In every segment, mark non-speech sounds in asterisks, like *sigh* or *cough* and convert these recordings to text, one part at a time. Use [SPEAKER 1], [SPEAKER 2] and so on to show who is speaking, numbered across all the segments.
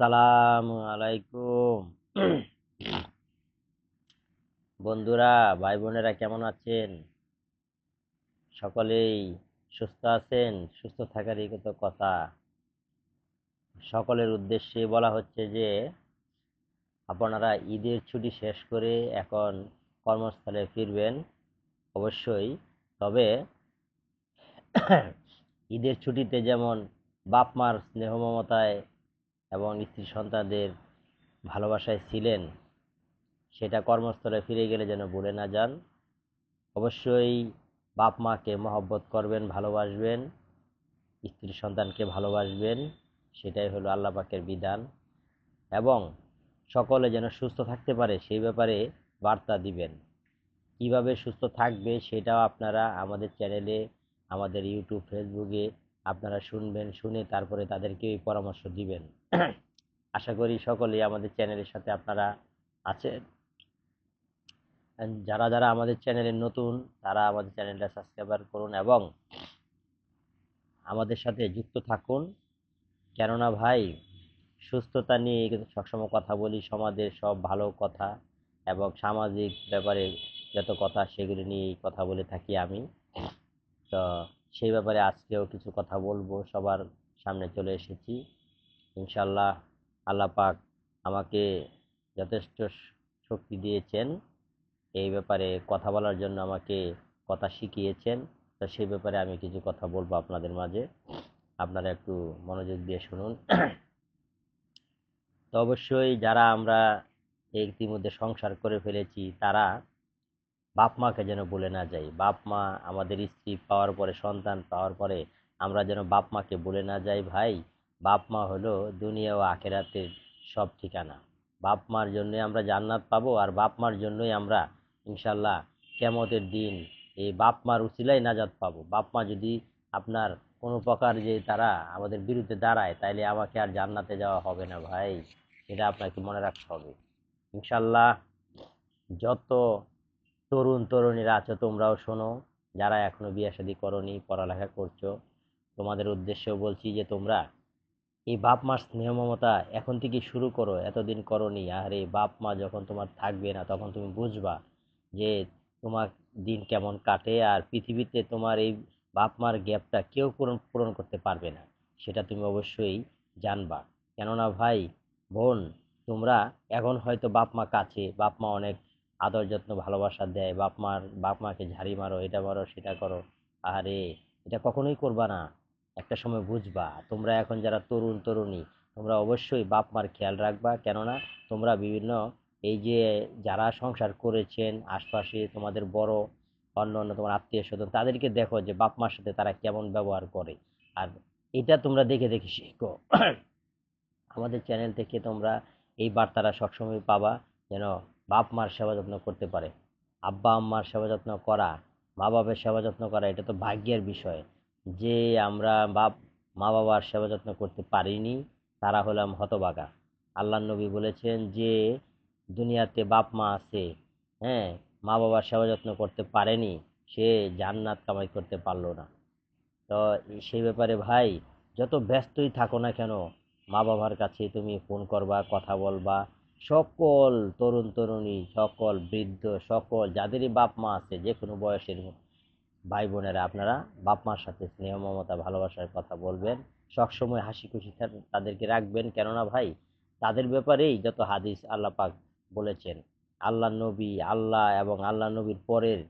[SPEAKER 1] আসসালামু আলাইকুম। বন্ধুরা ভাই বোনেরা কেমন আছেন? সকলেই সুস্থ আছেন? সুস্থ থাকারই তো কথা। সকলের উদ্দেশ্যে বলা হচ্ছে যে, আপনারা ঈদের ছুটি শেষ করে এখন কর্মস্থলে ফিরবেন অবশ্যই। তবে *coughs* ঈদের ছুটিতে যেমন বাপ মার স্নেহ মমতায় এবং স্ত্রী সন্তানদের ভালোবাসায় ছিলেন, সেটা কর্মস্থলে ফিরে গেলে যেন ভুলে না যান। অবশ্যই বাপ মাকে মহব্বত করবেন, ভালোবাসবেন, স্ত্রী সন্তানকে ভালোবাসবেন, সেটাই হলো আল্লাহ পাকের বিধান। এবং সকলে যেন সুস্থ থাকতে পারে, সেই ব্যাপারে বার্তা দিবেন। কীভাবে সুস্থ থাকবে সেটাও আপনারা আমাদের চ্যানেলে, আমাদের ইউটিউব, ফেসবুকে আপনারা শুনবেন, শুনে তারপরে তাদেরকে এই পরামর্শ দিবেন। *clears throat* আশা করি সকলেই আমাদের চ্যানেলের সাথে আপনারা আছেন। যারা যারা আমাদের চ্যানেলে নতুন, তারা আমাদের চ্যানেলটা সাবস্ক্রাইবার করুন এবং আমাদের সাথে যুক্ত থাকুন। কেননা ভাই, সুস্থতা নিয়ে সবসময় কথা বলি, সমাজের সব ভালো কথা এবং সামাজিক ব্যাপারে যত কথা, সেগুলি নিয়েই কথা বলে থাকি আমি। *clears throat* তো সেই ব্যাপারে আজকেও কিছু কথা বলব, সবার সামনে চলে এসেছি। ইনশাল্লাহ আল্লাহ পাক আমাকে যথেষ্ট শক্তি দিয়েছেন, এই ব্যাপারে কথা বলার জন্য আমাকে কথা শিখিয়েছেন। তো সেই ব্যাপারে আমি কিছু কথা বলব আপনাদের মাঝে। আপনারা একটু মনোযোগ দিয়ে শুনুন। তো অবশ্যই যারা আমরা ইতিমধ্যে সংসার করে ফেলেছি, তারা বাপ মাকে যেন বলে না যাই। বাপ মা আমাদের স্ত্রী পাওয়ার পরে, সন্তান পাওয়ার পরে আমরা যেন বাপ মাকে ভুলে না যাই ভাই। বাপ মা হলো দুনিয়া ও আখেরাতের সব ঠিকানা। বাপ মার জন্যই আমরা জান্নাত পাবো আর বাপ মার জন্যই আমরা ইনশাল্লাহ কেমতের দিন এই বাপ মার উচিলাই নাজাত পাবো। বাপ মা যদি আপনার কোনো প্রকার যে তারা আমাদের বিরুদ্ধে দাঁড়ায়, তাইলে আমাকে আর জান্নাতে যাওয়া হবে না ভাই। এটা আপনাকে মনে রাখতে হবে। ইনশাল্লাহ যত তরুণ তরুণীরা আছো তোমরাও শোনো। যারা এখনও বিয়ে শাদী করনি, পড়ালেখা করছ, তোমাদের উদ্দেশ্যেও বলছি যে তোমরা এই বাপ মার স্নেহ মমতা এখন থেকে শুরু করো, এতদিন করনি। এই বাপ মা যখন তোমার থাকবে না, তখন তুমি বুঝবা যে তোমার দিন কেমন কাটে আর পৃথিবীতে তোমার এই বাপ মার গ্যাপটা কেউ পূরণ পূরণ করতে পারবে না, সেটা তুমি অবশ্যই জানবা। কেননা ভাই, বোন, তোমরা এখন হয়তো বাপ মা কাছে, বাপ মা অনেক আদর যত্ন, ভালোবাসা দেয়, বাপ মার, বাপ মাকে ঝাড়ি মারো, এটা মারো, সেটা করো। আরে এটা কখনোই করবা না। একটা সময় বুঝবা, তোমরা এখন যারা তরুণ, তরুণী, তোমরা অবশ্যই বাপ মার খেয়াল রাখবা। কেননা, তোমরা বিভিন্ন, এই যে যারা সংসার করেছেন, আশপাশে তোমাদের বড় অন্য অন্য তোমার আত্মীয় স্বজন, তাদেরকে দেখো যে বাপ মার সাথে তারা কেমন ব্যবহার করে। আর এটা তোমরা দেখে দেখে শিখো। *coughs* আমাদের চ্যানেল থেকে তোমরা এই বার্তাটা সবসময় পাবা, যেন বাপ মার সেবা যত্ন করতে পারে। আব্বা আম্মার সেবা যত্ন করা, মা বাবার সেবা যত্ন করা, এটা তো ভাগ্যের বিষয়। যে আমরা বাপ, মা বাবার সেবা যত্ন করতে পারিনি, তারা হলাম হতবাগা। আল্লাহ নবী বলেছেন যে, দুনিয়াতে বাপ মা আছে হ্যাঁ মা বাবার সেবা যত্ন করতে পারেনি, সে জান্নাত কামাই করতে পারল না। তো সেই ব্যাপারে ভাই, যত ব্যস্তই থাকো না কেন, মা বাবার কাছে তুমি ফোন করবা, কথা বলবা সকল তরুণ তরুণী, সকল বৃদ্ধ, সকল যাদেরই বাপ মা আছে যে কোনো বয়সের ভাই বোনেরা, আপনারা বাপ মার সাথে স্নেহ, মমতা, ভালোবাসার কথা বলবেন। সবসময় হাসি খুশি তাদেরকে রাখবেন। কেননা ভাই, তাদের ব্যাপারেই যত হাদিস আল্লাহ পাক বলেছেন আল্লাহ নবী, আল্লাহ এবং আল্লাহ নবীর পরের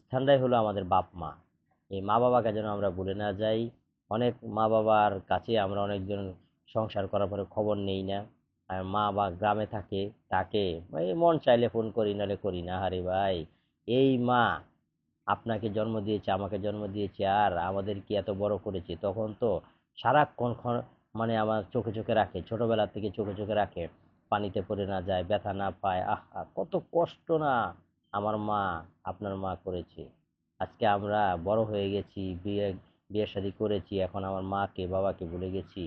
[SPEAKER 1] স্থানটাই হলো আমাদের বাপ মা। এই মা বাবাকে যেন আমরা ভুলে না যাই। অনেক মা বাবার কাছে আমরা অনেকজন সংসার করার পরে খবর নেই না। আর মা বা গ্রামে থাকে তাকে এই মন চাইলে ফোন করি নাহলে করি না। আরে ভাই এই মা আপনাকে জন্ম দিয়েছে আমাকে জন্ম দিয়েছে আর আমাদের কি এত বড় করেছে? তখন তো সারাক্ষণ মানে আমার চোখে চোখে রাখে ছোটবেলা থেকে চোখে চোখে রাখে পানিতে পড়ে না যায় ব্যথা না পায়। আহ, কত কষ্ট না আমার মা আপনার মা করেছে। আজকে আমরা বড় হয়ে গেছি বিয়ে বিয়ে শাদী করেছি এখন আমার মাকে বাবাকে ভুলে গেছি।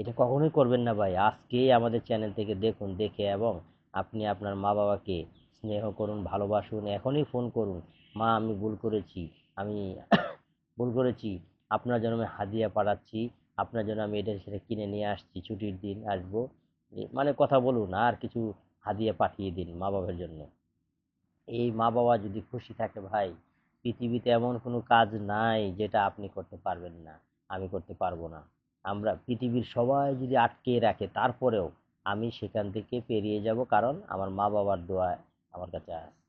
[SPEAKER 1] এটা কখনোই করবেন না ভাই। আজকেই আমাদের চ্যানেল থেকে দেখুন, দেখে এবং আপনি আপনার মা বাবাকে স্নেহ করুন, ভালোবাসুন, এখনই ফোন করুন, মা, আমি ভুল করেছি, আমি *coughs* ভুল করেছি, আপনার জন্য আমি হাদিয়া পাঠাচ্ছি, আপনার জন্য আমি এটা সেটা কিনে নিয়ে আসছি, ছুটির দিন আসব। মানে কথা বলুন, আর কিছু হাদিয়া পাঠিয়ে দিন মা বাবার জন্য। এই মা বাবা যদি খুশি থাকে ভাই, পৃথিবীতে এমন কোনো কাজ নাই যেটা আপনি করতে পারবেন না, আমি করতে পারব না। আমরা পৃথিবীর সবাই যদি আটকে রাখে, তারপরেও আমি সেখান থেকে পেরিয়ে যাব কারণ আমার মা বাবার দোয়া আমার কাছে আছে।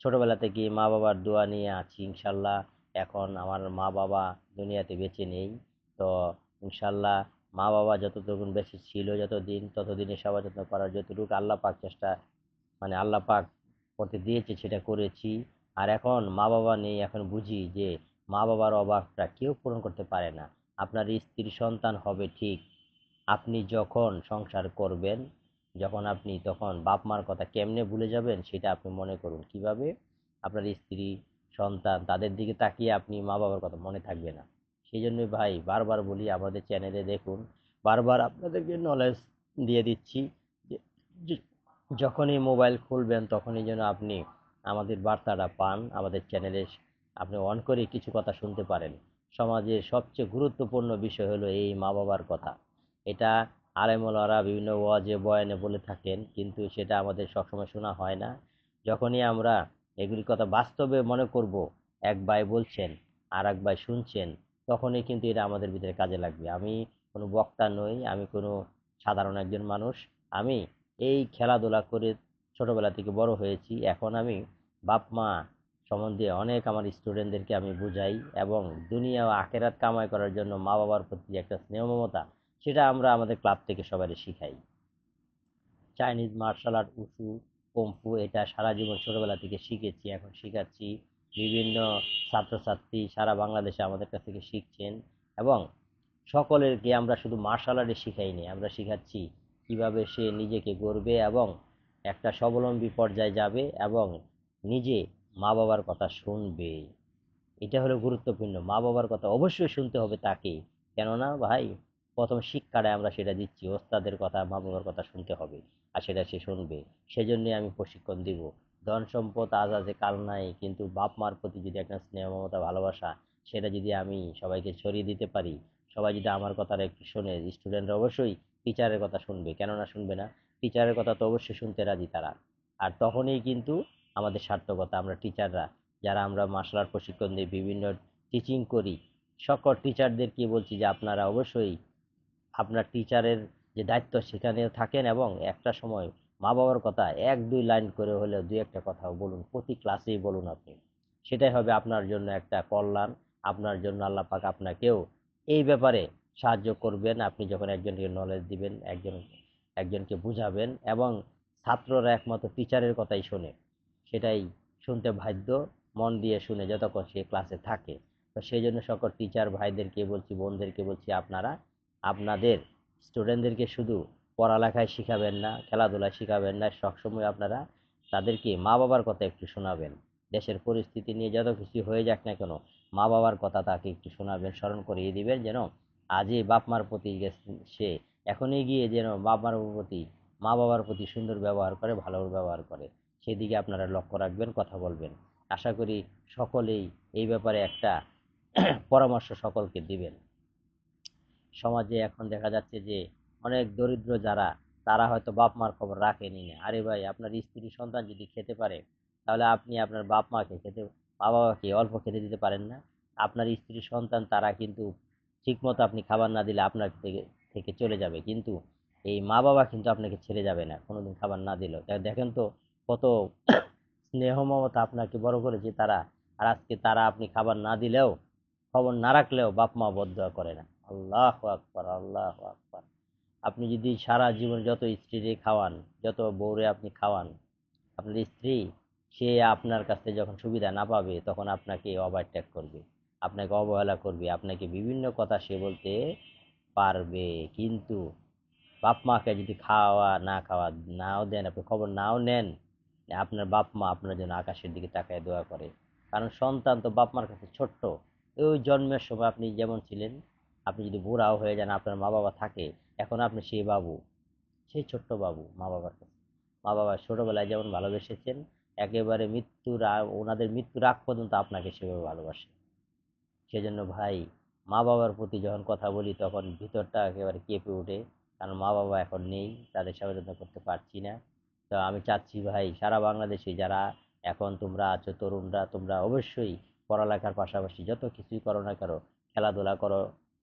[SPEAKER 1] ছোটবেলা থেকে মা বাবার দোয়া নিয়ে আছি, ইনশাল্লাহ এখন আমার মা বাবা দুনিয়াতে বেঁচে নেই। তো ইনশাল্লাহ মা বাবা যতটুকুন বেশি ছিল যতদিন, ততদিনে সেবা যত্ন করার যতটুকু আল্লাহ পাক চেষ্টা মানে আল্লাহ পাক করতে দিয়েছে সেটা করেছি। আর এখন মা বাবা নেই, এখন বুঝি যে মা বাবার অভাবটা কেউ পূরণ করতে পারে না। আপনার স্ত্রীর সন্তান হবে ঠিক। আপনি যখন সংসার করবেন, যখন আপনি তখন বাপ মার কথা কেমনে ভুলে যাবেন সেটা আপনি মনে করুন। কীভাবে? আপনার স্ত্রী, সন্তান, তাদের দিকে তাকিয়ে আপনি মা বাবার কথা মনে থাকবে না। সেই জন্যই ভাই, বারবার বলি, আমাদের চ্যানেলে দেখুন, বারবার আপনাদেরকে নলেজ দিয়ে দিচ্ছি যখনই মোবাইল খুলবেন, তখনই যেন আপনি আমাদের বার্তাটা পান, আমাদের চ্যানেলে আপনি অন করে কিছু কথা শুনতে পারেন। সমাজের সবচেয়ে গুরুত্বপূর্ণ বিষয় হলো এই মা বাবার কথা। এটা আলেমলারা বিভিন্ন ওয়াজে, বয়ানে বলে থাকেন, কিন্তু সেটা আমাদের সবসময় শোনা হয় না। যখনই আমরা এগুলি কথা বাস্তবে মনে করব, এক ভাই বলছেন আর এক ভাই শুনছেন, তখনই কিন্তু এটা আমাদের ভিতরে কাজে লাগবে। আমি কোনো বক্তা নই, আমি কোনো সাধারণ একজন মানুষ। আমি এই খেলাধুলা করে ছোটোবেলা থেকে বড় হয়েছি। এখন আমি বাপ মা সম্বন্ধে অনেক আমার স্টুডেন্টদেরকে আমি বুঝাই এবং দুনিয়া ও আখেরাত কামাই করার জন্য মা বাবার প্রতি একটা স্নেহ মমতা, সেটা আমরা আমাদের ক্লাব থেকে সবাই শিখাই। Chinese martial art wushu kung fu, এটা সারা জীবন ছোটবেলা থেকে শিখেছি, এখন শেখাচ্ছি। বিভিন্ন ছাত্রছাত্রী সারা বাংলাদেশে আমাদের কাছ থেকে শিখছেন এবং সকলেরকে আমরা শুধু মার্শাল আর্টে শিখাইনি, আমরা শিখাচ্ছি কীভাবে সে নিজেকে গড়বে এবং একটা স্বাবলম্বী পর্যায়ে যাবে এবং নিজে মা বাবার কথা শুনবে। এটা হলো গুরুত্বপূর্ণ। মা বাবার কথা অবশ্যই শুনতে হবে তাকে। কেননা ভাই, প্রথম শিক্ষাটা আমরা সেটা দিচ্ছি, ওস্তাদের কথা মা বাবার কথা শুনতে হবে আর সেটা সে শুনবে। সেজন্যই আমি প্রশিক্ষণ দিব। ধন সম্পদ আজ আছে, কাল নাই, কিন্তু বাপ মার প্রতি যদি একটা স্নেহ, মমতা, ভালোবাসা, সেটা যদি আমি সবাইকে ছড়িয়ে দিতে পারি, সবাই যদি আমার কথাটা একটু শোনে স্টুডেন্টরা অবশ্যই টিচারের কথা শুনবে। কেননা শুনবে না? টিচারের কথা তো অবশ্যই শুনতে রাজি তারা। আর তখনই কিন্তু আমাদের সার্থকতা, আমরা টিচাররা যারা আমরা মার্শাল আর্ট প্রশিক্ষণ দিই, বিভিন্ন টিচিং করি, সকল টিচারদেরকে বলছি যে আপনারা অবশ্যই আপনার টিচারের যে দায়িত্ব সেখানে থাকেন এবং একটা সময় মা বাবার কথা এক, দুই লাইন করে হলেও দুই একটা কথাও বলুন, প্রতি ক্লাসেই বলুন আপনি। সেটাই হবে আপনার জন্য একটা কল্যাণ, আপনার জন্য আল্লাহ পাক আপনাকেও এই ব্যাপারে সাহায্য করবেন। আপনি যখন একজনকে নলেজ দিবেন, একজন, একজনকে বুঝাবেন এবং ছাত্ররা একমাত্র টিচারের কথাই শোনে। সেটাই শুনতে বাধ্য মন দিয়ে শুনে যতক্ষণ সে ক্লাসে থাকে। তো সেই জন্য সকল টিচার ভাইদেরকে বলছি, বোনদেরকে বলছি, আপনারা আপনাদের স্টুডেন্টদেরকে শুধু পড়ালেখায় শিখাবেন না, খেলাধুলায় শিখাবেন না, সবসময় আপনারা তাদেরকে মা বাবার কথা একটু শোনাবেন। দেশের পরিস্থিতি নিয়ে যত কিছু হয়ে যাক না কেন মা বাবার কথা তাকে একটু শোনাবেন, স্মরণ করিয়ে দিবেন যেন আজই বাপ মার প্রতি সে এখনই গিয়ে যেন বাপ মার প্রতি মা বাবার প্রতি সুন্দর ব্যবহার করে, ভালো ব্যবহার করে। সেদিকে আপনারা লক্ষ্য রাখবেন, কথা বলবেন। আশা করি সকলেই এই ব্যাপারে একটা *clears throat* পরামর্শ সকলকে দিবেন। সমাজে এখন দেখা যাচ্ছে যে অনেক দরিদ্র যারা, তারা হয়তো বাপ মার খবর রাখেনি। না আরে ভাই, আপনার স্ত্রী, সন্তান যদি খেতে পারে, তাহলে আপনি আপনার বাপ মাকে খেতে মা বাবাকে অল্প খেতে দিতে পারেন না। আপনার স্ত্রী, সন্তান, তারা কিন্তু ঠিকমতো আপনি খাবার না দিলে আপনার থেকে থেকে চলে যাবে। কিন্তু এই মা বাবা কিন্তু আপনাকে ছেড়ে যাবে না, কোনোদিন খাবার না দিলেও। দেখেন তো কত স্নেহ মমতা আপনাকে বড় করেছে তারা। আর আজকে তারা আপনি খাবার না দিলেও, খবর না রাখলেও বাপ মা বদয়া করে না। আল্লাহ আকবার আল্লাহ আকবার। আপনি যদি সারা জীবন যত স্ত্রীরে খাওয়ান, যত বউরে আপনি খাওয়ান, আপনার স্ত্রী, সে আপনার কাছে যখন সুবিধা না পাবে, তখন আপনাকে ওভারটেক করবে, আপনাকে অবহেলা করবে, আপনাকে বিভিন্ন কথা সে বলতে পারবে। কিন্তু বাপ মাকে যদি খাওয়া না খাওয়া নাও দেন, আপনি খবর নাও নেন আপনার বাপ মা আপনার জন্য আকাশের দিকে তাকায় দোয়া করে। কারণ সন্তান তো বাপ মার কাছে ছোট্ট। ওই জন্মের সময় আপনি যেমন ছিলেন, আপনি যদি বুড়াও হয়ে যান, আপনার মা বাবা থাকে, এখন আপনি সেই বাবু, সেই ছোট্ট বাবু মা বাবার কাছে। মা বাবা ছোটোবেলায় যেমন ভালোবেসেছেন, একেবারে মৃত্যুর ওনাদের মৃত্যুর আগ পর্যন্ত আপনাকে সেভাবে ভালোবাসে। সেজন্য ভাই মা বাবার প্রতি যখন কথা বলি, তখন ভিতরটা একেবারে কেঁপে ওঠে। কারণ মা বাবা এখন নেই, তাদের সেবা করতে পারছি না। তো আমি চাচ্ছি ভাই সারা বাংলাদেশে যারা এখন তোমরা আছো, তরুণরা, তোমরা অবশ্যই পড়ালেখার পাশাপাশি যত কিছুই করো না করো খেলাধুলা করো,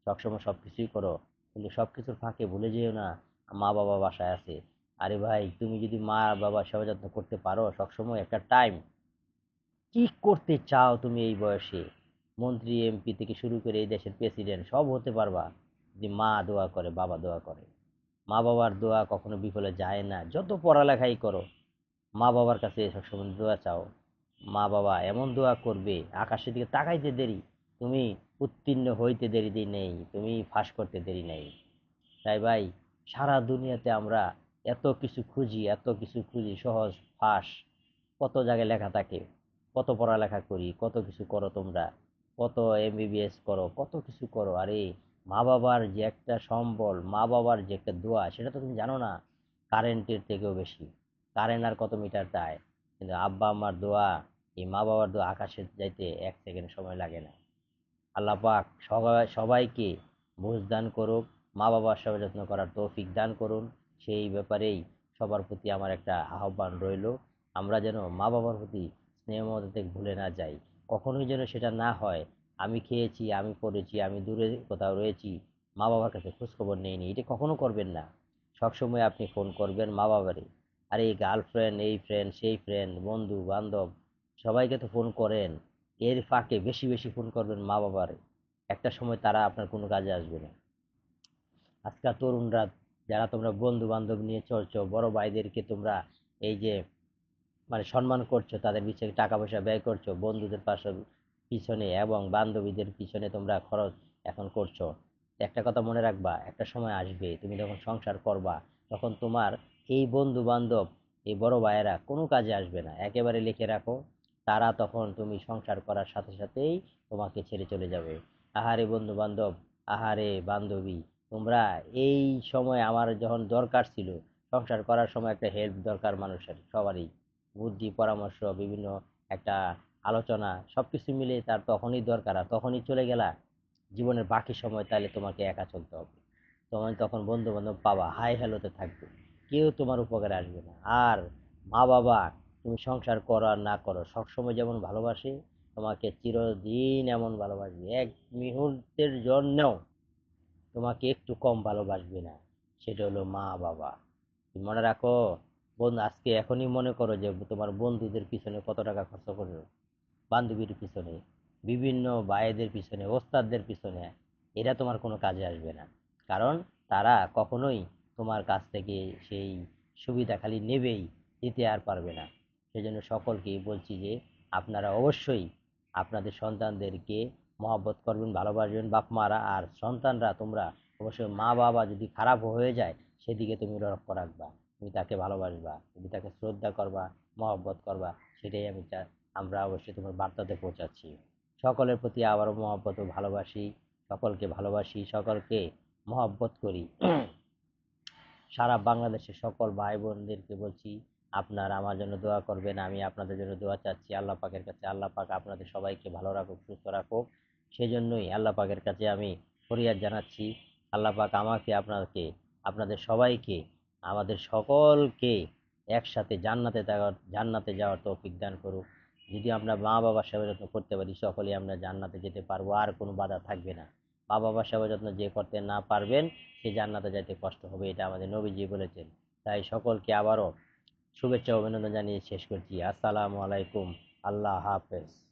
[SPEAKER 1] সবসময় সব কিছুই করো, কিন্তু সব কিছুর ফাঁকে ভুলে যেও না, মা বাবা বাসায় আছে। আরে ভাই, তুমি যদি মা বাবা সেবা যত্ন করতে পারো, সবসময় একটা টাইম কি করতে চাও তুমি এই বয়সে? মন্ত্রী এমপি থেকে শুরু করে এই দেশের প্রেসিডেন্ট সব হতে পারবা। যদি মা দোয়া করে, বাবা দোয়া করে। মা বাবার দোয়া কখনো বিফলে যায় না। যত পড়ালেখাই করো মা বাবার কাছে সবসময় দোয়া চাও। মা বাবা এমন দোয়া করবে, আকাশের দিকে তাকাইতে দেরি, তুমি উত্তীর্ণ হইতে দেরি দেরি নেই, তুমি ফাঁস করতে দেরি নেই। তাই ভাই, সারা দুনিয়াতে আমরা এত কিছু খুঁজি, এত কিছু খুঁজি, সহজ, ফাঁস, কত জায়গায় লেখা থাকে, কত পড়ালেখা করি, কত কিছু করো তোমরা, কত এমবিবিএস করো, কত কিছু করো, আরে মা বাবার যে একটা সম্বল, মা বাবার যে একটা দোয়া, সেটা তো তুমি জানো না, কারেন্টের থেকেও বেশি। কারেন্ট আর কত মিটার দেয় কিন্তু আব্বা আমার দোয়া, এই মা বাবার দোয়া আকাশে যাইতে এক সেকেন্ড সময় লাগে না। আল্লাহ পাক সবাই, সবাইকে বুঝ দান করুক, মা বাবার সেবা যত্ন করার তৌফিক দান করুন। সেই ব্যাপারেই সবার প্রতি আমার একটা আহ্বান রইল। আমরা যেন মা বাবার প্রতি স্নেহ মমতা ভুলে না যাই। কখনোই যেন সেটা না হয় আমি খেয়েছি, আমি পড়েছি, আমি দূরে কোথাও রয়েছি মা বাবার কাছে খোঁজখবর নেইনি, এটা কখনো করবেন না। সবসময় আপনি ফোন করবেন মা বাবারে আর এই গার্লফ্রেন্ড এই ফ্রেন্ড সেই ফ্রেন্ড বন্ধু, বান্ধব, সবাইকে তো ফোন করেন। এর ফাঁকে বেশি বেশি ফোন করবেন মা বাবারে একটা সময় তারা আপনার কোনো কাজে আসবে না। আজকাল তরুণরা, যারা তোমরা বন্ধু বান্ধব নিয়ে চলছো, বড় ভাইদেরকে তোমরা এই যে মানে সম্মান করছ, তাদের পিছনে টাকা পয়সা ব্যয় করছ, বন্ধুদের পাশে পিছনে এবং বান্ধবীদের পিছনে তোমরা খরচ এখন করছ। একটা কথা মনে রাখবা, একটা সময় আসবে, তুমি যখন সংসার করবা, তখন তোমার এই বন্ধু বান্ধব এই বড় ভাইয়েরা কোনো কাজে আসবে না। একেবারে লিখে রাখো, তারা তখন তুমি সংসার করার সাথে সাথেই তোমাকে ছেড়ে চলে যাবে। আহারে বন্ধু বান্ধব আহারে বান্ধবী, তোমরা এই সময় আমার যখন দরকার ছিল, সংসার করার সময় একটা হেল্প দরকার মানুষের, সবারই। বুদ্ধি, পরামর্শ, বিভিন্ন একটা আলোচনা সব কিছু মিলে তার তখনই দরকার আর তখনই চলে গেলা জীবনের বাকি সময় তাহলে তোমাকে একা চলতে হবে। তোমার তখন বন্ধু বান্ধব পাবা, হাই হ্যালোতে থাকবে। কেউ তোমার উপকারে আসবে না। আর মা বাবা, তুমি সংসার করো আর না করো, সবসময় যেমন ভালোবাসে, তোমাকে চিরদিন এমন ভালোবাসবে। এক মুহূর্তের জন্যও তোমাকে একটু কম ভালোবাসবে না, সেটা হলো মা বাবা। তুমি মনে রাখো, বন্ধু, আজকে এখনই মনে করো যে তোমার বন্ধুদের পিছনে কত টাকা খরচ করো বান্ধবীর পিছনে, বিভিন্ন ভাইদের পিছনে, ওস্তাদদের পিছনে, এরা তোমার কোনো কাজে আসবে না। কারণ তারা কখনোই তোমার কাছ থেকে সেই সুবিধা খালি নেবেই, দিতে আর পারবে না। সেজন্য সকলকেই বলছি যে, আপনারা অবশ্যই আপনাদের সন্তানদেরকে মহব্বত করবেন, ভালোবাসবেন বাপ মারা আর সন্তানরা তোমরা অবশ্যই মা বাবা যদি খারাপ হয়ে যায়, সেদিকে তুমি লক্ষ্য রাখবা। তুমি তাকে ভালোবাসবা, তুমি তাকে শ্রদ্ধা করবা, মহব্বত করবা, সেটাই আমি আমরা অবশ্যই তোমার বার্তাতে পৌঁছাচ্ছি। সকলের প্রতি আবারও মহব্বত ভালোবাসি। সকলকে ভালোবাসি, সকলকে মহব্বত করি। সারা বাংলাদেশের সকল ভাই বোনদেরকে বলছি, আপনারা আমার জন্য দোয়া করবেন, আমি আপনাদের জন্য দোয়া চাচ্ছি। আল্লাহ পাকের কাছে, আল্লাহ পাক আপনাদের সবাইকে ভালো রাখুক, সুস্থ রাখুক। সেজন্যই আল্লাহ পাকের কাছে আমি ফরিয়াদ জানাচ্ছি। আল্লাহ পাক আমাকে আপনাকে, আপনাদের সবাইকে, আমাদের সকলকে একসাথে জান্নাতে জান্নাতে যাওয়ার তৌফিক দান করুক। যদি আমরা মা বাবার সেবা যত্ন করতে পারি, সকলেই আমরা জান্নাতে যেতে পারব, আর কোনো বাধা থাকবে না। মা বাবার সেবা যত্ন যে করতে না পারবেন, সে জান্নাতে যাইতে কষ্ট হবে, এটা আমাদের নবীজি বলেছেন। তাই সকলকে আবারও শুভেচ্ছা, অভিনন্দন জানিয়ে শেষ করছি। আসসালামু আলাইকুম। আল্লাহ হাফেজ।